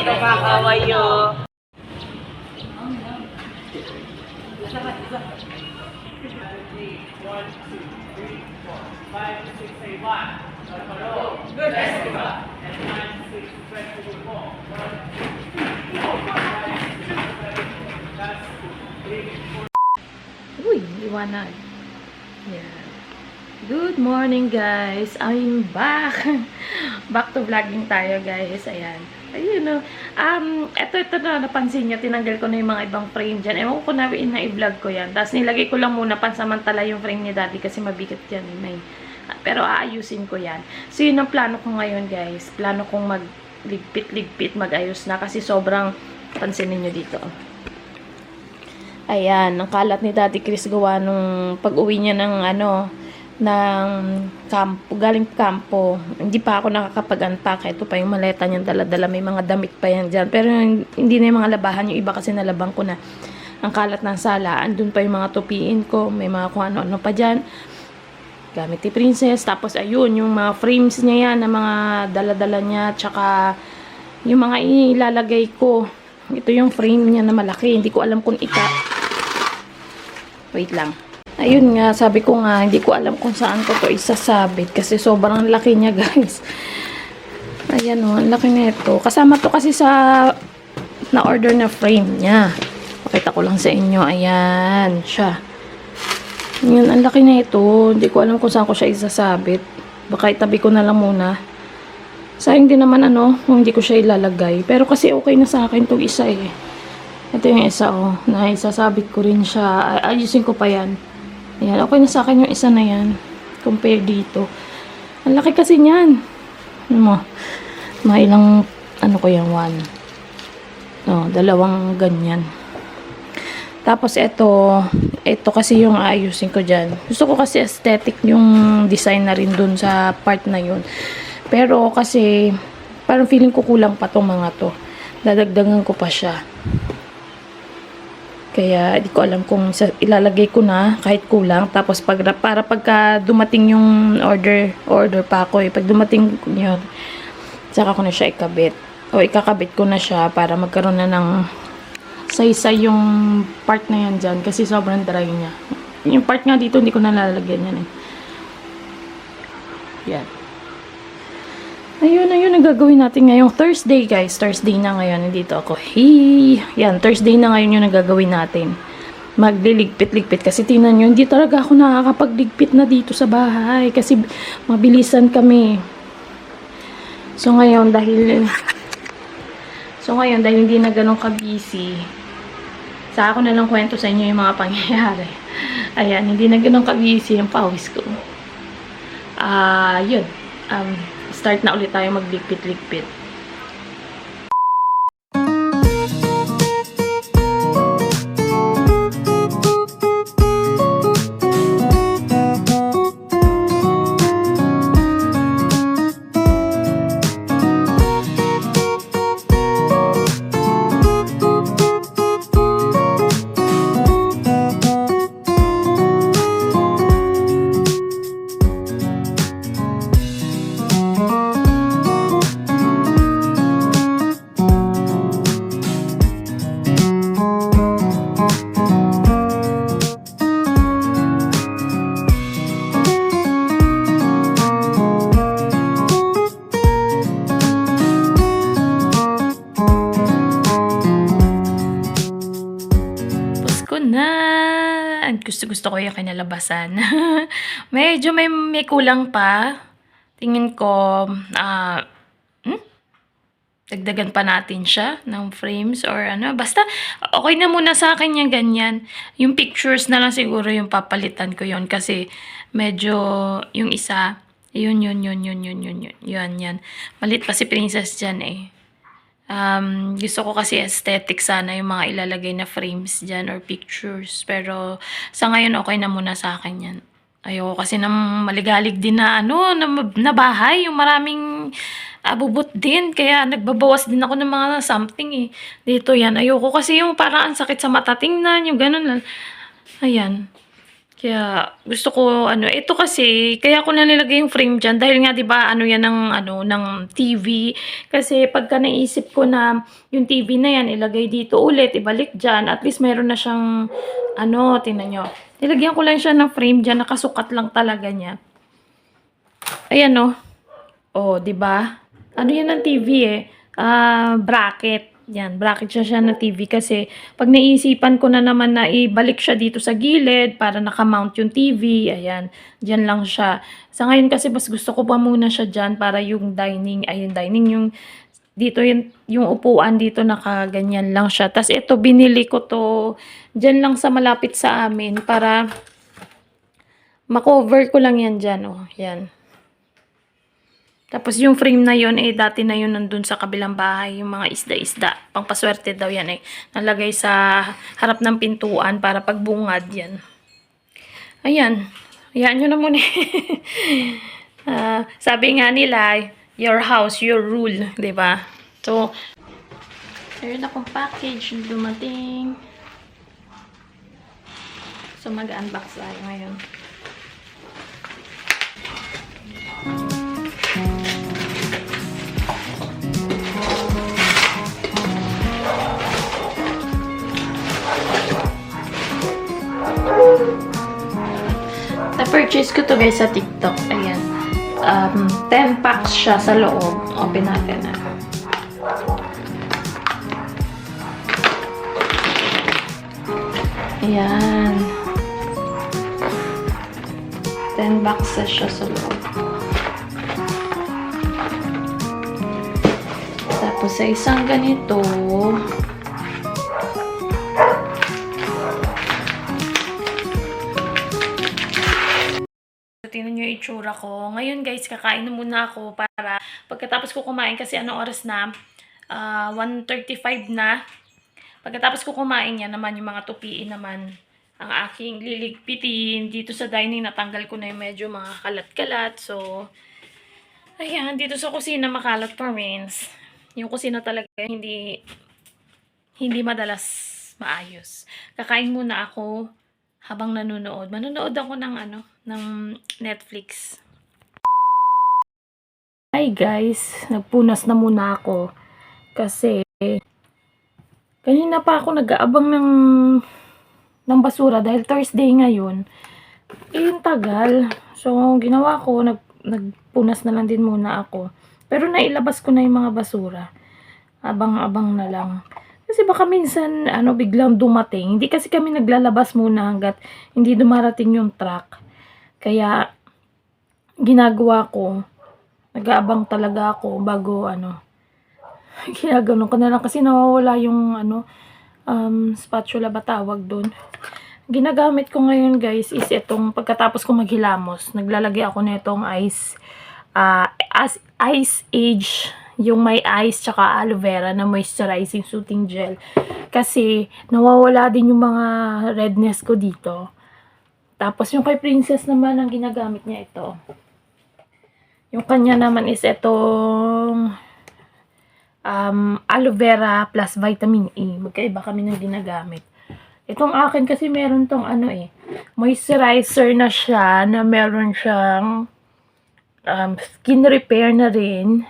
Kakaway yun. Uy, iwanag. Yeah. Good morning guys! I'm back! back to vlogging tayo guys. Ayan. Ayun, no. Um, eto, ito na, napansin niyo, tinanggal ko na yung mga ibang frame dyan. Ewan ko na na i-vlog ko yan. Tapos nilagay ko lang muna pansamantala yung frame ni daddy kasi mabigat yan. eh, May, pero aayusin ko yan. So, yun ang plano ko ngayon, guys. Plano kong magligpit-ligpit, mag-ayos na kasi sobrang, pansinin nyo dito. Ayan, ang kalat ni Daddy Chris gawa nung pag-uwi niya ng ano, ng kampo, galing kampo. Hindi pa ako nakakapag-unpack. Ito pa yung maleta niya dala-dala. May mga damit pa yan dyan. Pero hindi na yung mga labahan. Yung iba kasi nalabang ko na. Ang kalat ng sala. Andun pa yung mga tupiin ko. May mga kung ano-ano pa dyan. Gamit ni Princess. Tapos ayun, yung mga frames niya yan, na mga dala-dala niya. Tsaka yung mga ilalagay ko. Ito yung frame niya na malaki. Hindi ko alam kung ita. Wait lang. Ayun nga, sabi ko nga, hindi ko alam kung saan ko to isasabit kasi sobrang laki niya, guys. Ayan o, ang laki na ito. Kasama to kasi sa na-order na frame niya. Pakita ko lang sa inyo. Ayan, siya. Yun, ang laki na ito. Hindi ko alam kung saan ko siya isasabit. Baka itabi ko na lang muna. Sayang din naman ano, kung hindi ko siya ilalagay. Pero kasi okay na sa akin itong isa eh. Ito yung isa oh, na isasabit ko rin siya. Ay- Ayusin ko pa yan. Ayan, okay na sa akin yung isa na yan. Compare dito. Ang laki kasi niyan. Ano mo? Mga ilang, ano ko yan, one. Oh, dalawang ganyan. Tapos ito, ito kasi yung ayusin ko dyan. Gusto ko kasi aesthetic yung design na rin dun sa part na yun. Pero kasi, parang feeling ko kulang pa tong mga to. Dadagdagan ko pa siya. Kaya, di ko alam kung sa, ilalagay ko na kahit kulang. Tapos, pag, para pagka dumating yung order, order pa ako eh. Pag dumating yun, saka ko na siya ikabit. O ikakabit ko na siya para magkaroon na ng saysay yung part na yan dyan. Kasi sobrang dry niya. Yung part nga dito, hindi ko nalalagyan yan eh. Yan. Ayun, ayun, ang gagawin natin ngayong Thursday, guys. Thursday na ngayon. Nandito ako. Hey! Yan, Thursday na ngayon yung nagagawin natin. Magliligpit-ligpit. Kasi tingnan nyo, hindi talaga ako nakakapagligpit na dito sa bahay. Kasi mabilisan kami. So, ngayon, dahil... So, ngayon, dahil hindi na ganun ka-busy, sa ako na lang kwento sa inyo yung mga pangyayari. Ayan, hindi na ganun ka-busy yung pawis ko. Ah, yun. Um, start na ulit tayo magligpit-ligpit. Gusto-gusto ko yung kinalabasan. Medyo may, may kulang pa. Tingin ko, ah, hmm? Dagdagan pa natin siya ng frames or ano. Basta, okay na muna sa akin yung ganyan. Yung pictures na lang siguro yung papalitan ko yon kasi medyo yung isa, yun, yun, yun, yun, yun, yun, yun, yun, yan. Malit pa si Princess dyan eh. Um, gusto ko kasi aesthetic sana yung mga ilalagay na frames dyan or pictures. Pero sa ngayon okay na muna sa akin yan. Ayoko kasi ng maligalig din na ano, na, na bahay, yung maraming abubot din. Kaya nagbabawas din ako ng mga something eh. Dito yan. Ayoko kasi yung parang ang sakit sa mata tingnan, yung ganun lang. Ayan. Kaya gusto ko ano, ito kasi kaya ko na nilagay yung frame diyan dahil nga 'di ba ano yan ng ano ng TV kasi pagka naisip ko na yung TV na yan ilagay dito ulit, ibalik diyan, at least meron na siyang ano, tingnan nyo. Nilagyan ko lang siya ng frame diyan, nakasukat lang talaga niya. Ayan no. Oh, 'di ba? Ano yan ng TV eh? Ah, bracket. Yan, bracket siya siya ng TV kasi pag naisipan ko na naman na ibalik siya dito sa gilid para nakamount yung TV, ayan, dyan lang siya. Sa ngayon kasi mas gusto ko pa muna siya dyan para yung dining, ay yung dining, yung dito yung, yung upuan dito nakaganyan lang siya. Tapos ito, binili ko to dyan lang sa malapit sa amin para makover ko lang yan dyan, oh, yan. Tapos yung frame na yun, eh, dati na yun nandun sa kabilang bahay, yung mga isda-isda. Pangpaswerte daw yan eh. Nalagay sa harap ng pintuan para pagbungad yan. Ayan. Ayan nyo na muna. Ah, sabi nga nila, your house, your rule. ba? So, meron akong package dumating. So, mag-unbox tayo ngayon. Na-purchase ko to guys sa TikTok. Ayan. Um, 10 packs siya sa loob. Open natin na. Ayan. 10 boxes siya sa loob. Tapos sa isang ganito, itsura ko. Ngayon guys, kakain na muna ako para pagkatapos ko kumain kasi anong oras na? Ah, 1.35 na. Pagkatapos ko kumain yan naman yung mga tupiin naman ang aking liligpitin. Dito sa dining natanggal ko na yung medyo mga kalat-kalat. So, ayan, dito sa kusina makalat pa means. Yung kusina talaga hindi hindi madalas maayos. Kakain muna ako habang nanonood. Manonood ako ng ano, ng Netflix. Hi guys, nagpunas na muna ako kasi kanina pa ako nag-aabang ng ng basura dahil Thursday ngayon. Eh, tagal. So, ginawa ko, nag, nagpunas na lang din muna ako. Pero nailabas ko na yung mga basura. Abang-abang na lang. Kasi baka minsan, ano, biglang dumating. Hindi kasi kami naglalabas muna hanggat hindi dumarating yung truck. Kaya, ginagawa ko, nag-aabang talaga ako bago, ano, ginaganon ko na lang kasi nawawala yung, ano, um, spatula ba tawag doon. Ginagamit ko ngayon guys is itong pagkatapos ko maghilamos, naglalagay ako nitong ice, ah, as ice age yung may ice tsaka aloe vera na moisturizing soothing gel. Kasi nawawala din yung mga redness ko dito. Tapos yung kay Princess naman ang ginagamit niya ito. Yung kanya naman is itong um, aloe vera plus vitamin E. Magkaiba kami ng ginagamit. Itong akin kasi meron tong ano eh, moisturizer na siya na meron siyang um, skin repair na rin.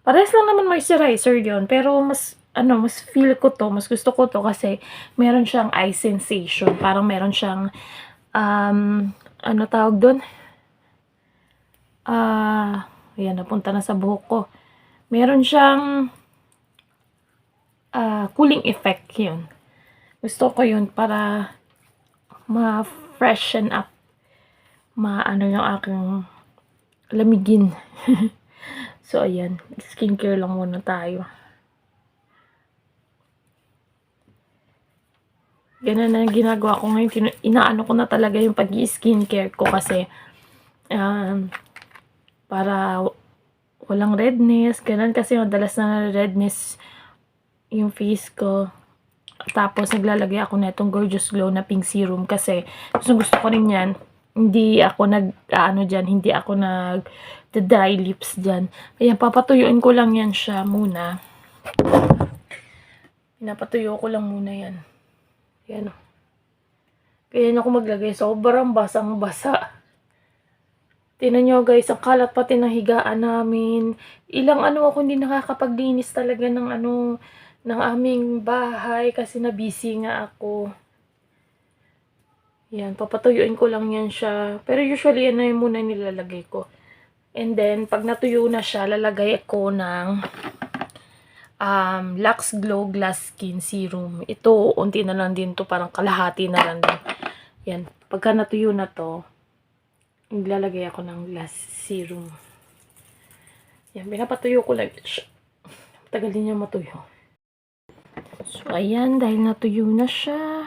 Parehas lang naman moisturizer yon pero mas ano, mas feel ko to, mas gusto ko to kasi meron siyang eye sensation. Parang meron siyang um, ano tawag doon? Ah, ayan, napunta na sa buhok ko. Meron siyang ah, cooling effect yun. Gusto ko yun para ma-freshen up. Ma-ano yung aking lamigin. so, ayan. Skincare lang muna tayo. Ganun na ginagawa ko ngayon. Inaano ko na talaga yung pag-skincare ko kasi um, para walang redness. Ganun kasi madalas na redness yung face ko. Tapos naglalagay ako na itong Gorgeous Glow na pink serum kasi gusto gusto ko rin yan. Hindi ako nag ano diyan, hindi ako nag the dry lips diyan. Kaya papatuyuin ko lang yan siya muna. Pinapatuyo ko lang muna yan. Yan. oh. Kaya na ako maglagay. Sobrang basang basa. Tinan nyo guys, ang kalat pati ng higaan namin. Ilang ano ako hindi nakakapaglinis talaga ng ano, ng aming bahay kasi na busy nga ako. Yan, papatuyuin ko lang yan siya. Pero usually yan na yung muna nilalagay ko. And then, pag natuyo na siya, lalagay ako ng um, Lux Glow Glass Skin Serum. Ito, unti na lang din to parang kalahati na lang din. Yan, pagka natuyo na to, Naglalagay ako ng glass serum. Yan, pinapatuyo ko lang siya. Tagal din niya matuyo. So, ayan, dahil natuyo na siya,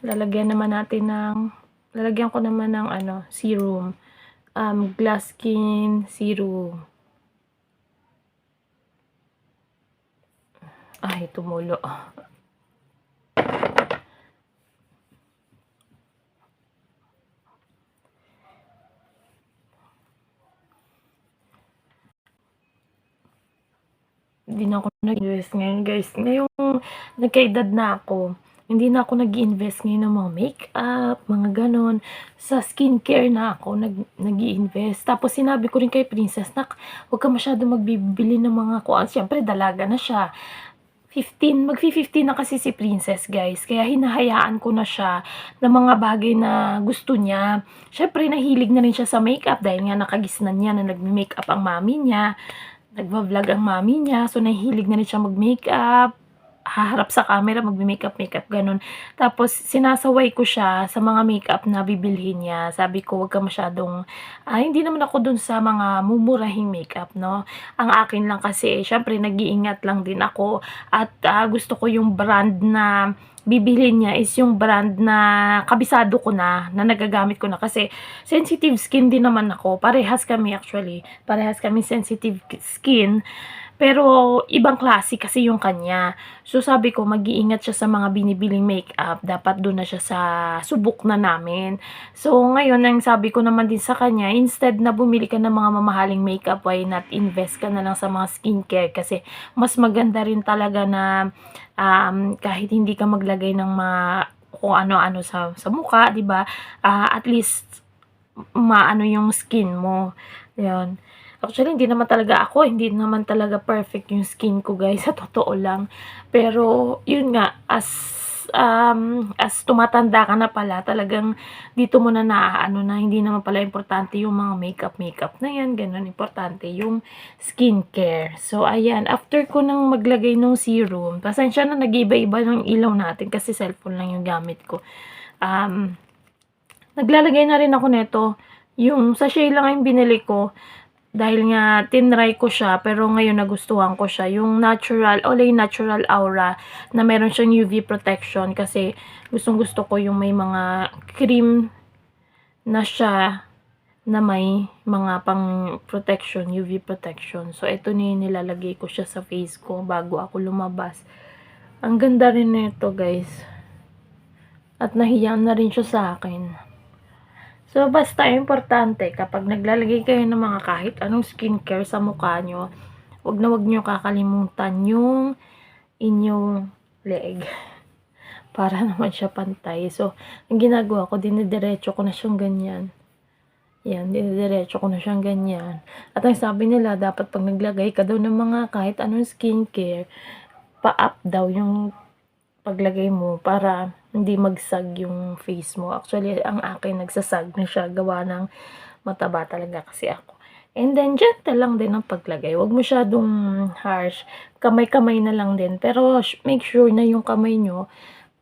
lalagyan naman natin ng, lalagyan ko naman ng, ano, serum. Um, glass skin serum. Ay, tumulo. hindi na ako nag-invest ngayon guys. Ngayong nagkaedad na ako, hindi na ako nag invest ngayon ng mga makeup, mga ganon. Sa skincare na ako nag nag invest Tapos sinabi ko rin kay Princess, nak, huwag ka masyado magbibili ng mga kuan. Siyempre, dalaga na siya. 15, magfi-15 na kasi si Princess, guys. Kaya hinahayaan ko na siya ng mga bagay na gusto niya. Siyempre, nahilig na rin siya sa makeup dahil nga nakagisnan niya na nagme-makeup ang mami niya nagva-vlog ang mami niya. So, nahihilig na rin siya mag-makeup. Haharap sa camera, magme-makeup, makeup, ganun. Tapos, sinasaway ko siya sa mga makeup na bibilhin niya. Sabi ko, wag ka masyadong, ah, hindi naman ako dun sa mga mumurahing makeup, no? Ang akin lang kasi, syempre, nag-iingat lang din ako. At ah, gusto ko yung brand na bibilhin niya is yung brand na kabisado ko na, na nagagamit ko na. Kasi, sensitive skin din naman ako. Parehas kami actually. Parehas kami sensitive skin. Pero, ibang klase kasi yung kanya. So, sabi ko, mag-iingat siya sa mga binibiling makeup. Dapat doon na siya sa subok na namin. So, ngayon, ang sabi ko naman din sa kanya, instead na bumili ka ng mga mamahaling makeup, why not invest ka na lang sa mga skincare? Kasi, mas maganda rin talaga na um, kahit hindi ka maglagay ng mga kung ano-ano sa, sa mukha, di ba? Ah, at least, maano yung skin mo. Yun. Actually, hindi naman talaga ako, hindi naman talaga perfect yung skin ko, guys, sa totoo lang. Pero, yun nga, as um, as tumatanda ka na pala, talagang dito mo na naaano na hindi naman pala importante yung mga makeup, makeup na yan, ganun, importante yung skincare. So, ayan, after ko nang maglagay ng serum, pasensya na nag-iba-iba ng ilaw natin kasi cellphone lang yung gamit ko. Um, naglalagay na rin ako nito, yung sachet lang yung binili ko, dahil nga tinry ko siya pero ngayon nagustuhan ko siya. Yung natural Olay Natural Aura na meron siyang UV protection kasi gustong gusto ko yung may mga cream na siya na may mga pang protection UV protection. So ito yung nilalagay ko siya sa face ko bago ako lumabas. Ang ganda rin nito guys. At nahiya na rin siya sa akin So, basta importante, kapag naglalagay kayo ng mga kahit anong skincare sa mukha nyo, wag na wag nyo kakalimutan yung inyong leg. Para naman siya pantay. So, ang ginagawa ko, dinidiretso ko na siyang ganyan. Yan, dinidiretso ko na siyang ganyan. At ang sabi nila, dapat pag naglagay ka daw ng mga kahit anong skincare, pa-up daw yung paglagay mo para hindi magsag yung face mo. Actually, ang akin nagsasag na siya gawa ng mataba talaga kasi ako. And then, gentle lang din ang paglagay. Huwag masyadong harsh. Kamay-kamay na lang din. Pero, make sure na yung kamay nyo,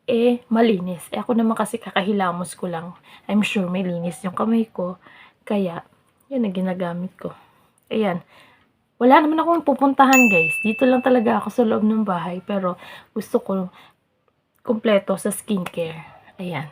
eh, malinis. Eh, ako naman kasi kakahilamos ko lang. I'm sure may linis yung kamay ko. Kaya, yun ang ginagamit ko. Ayan. Wala naman akong pupuntahan, guys. Dito lang talaga ako sa loob ng bahay. Pero, gusto ko kumpleto sa skincare. Ayan.